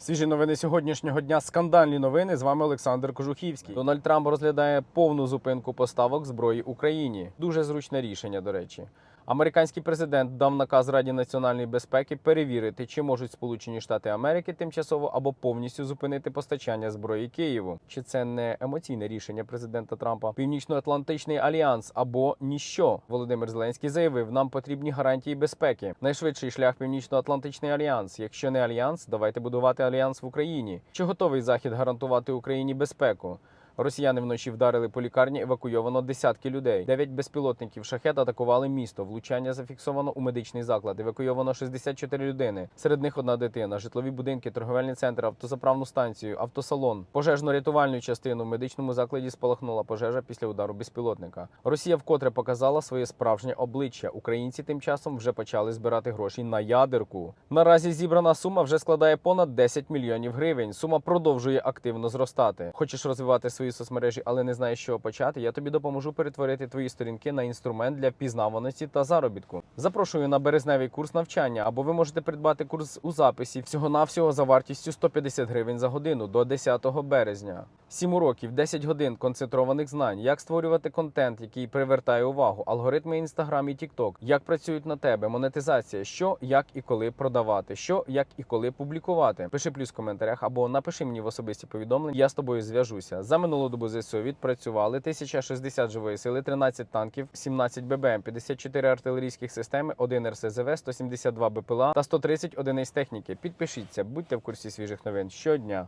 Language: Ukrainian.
Свіжі новини сьогоднішнього дня. Скандальні новини. З вами Олександр Кожухівський. Дональд Трамп розглядає повну зупинку поставок зброї Україні. Дуже зручне рішення, до речі. Американський президент дав наказ Раді національної безпеки перевірити, чи можуть Сполучені Штати Америки тимчасово або повністю зупинити постачання зброї Києву. Чи це не емоційне рішення президента Трампа? Північно-Атлантичний альянс або ніщо. Володимир Зеленський заявив, нам потрібні гарантії безпеки. Найшвидший шлях Північно-Атлантичний альянс. Якщо не альянс, давайте будувати альянс в Україні. Чи готовий захід гарантувати Україні безпеку? Росіяни вночі вдарили по лікарні, евакуйовано десятки людей. Дев'ять безпілотників шахет атакували місто. Влучання зафіксовано у медичний заклад. Евакуйовано 64 людини. Серед них одна дитина, житлові будинки, торговельний центр, автозаправну станцію, автосалон. Пожежно-рятувальну частину в медичному закладі спалахнула пожежа після удару безпілотника. Росія вкотре показала своє справжнє обличчя. Українці тим часом вже почали збирати гроші на ядерку. Наразі зібрана сума вже складає понад 10 мільйонів гривень. Сума продовжує активно зростати. Хочеш розвивати свої соцмережі, але не знаєш, що почати. Я тобі допоможу перетворити твої сторінки на інструмент для впізнаваності та заробітку. Запрошую на березневий курс навчання, або ви можете придбати курс у записі всього навсього за вартістю 150 гривень за годину до 10 березня. 7 уроків, 10 годин концентрованих знань, як створювати контент, який привертає увагу, алгоритми Instagram і TikTok, як працюють на тебе, монетизація, що, як і коли продавати, що, як і коли публікувати. Пиши плюс в коментарях або напиши мені в особисті повідомлення. Я з тобою зв'яжуся. За минулу добу ЗСУ відпрацювали 1060 живої сили, 13 танків, 17 ББМ, 54 артилерійських системи, 1 РСЗВ, 172 БПЛА та 130 одиниць техніки. Підпишіться, будьте в курсі свіжих новин щодня.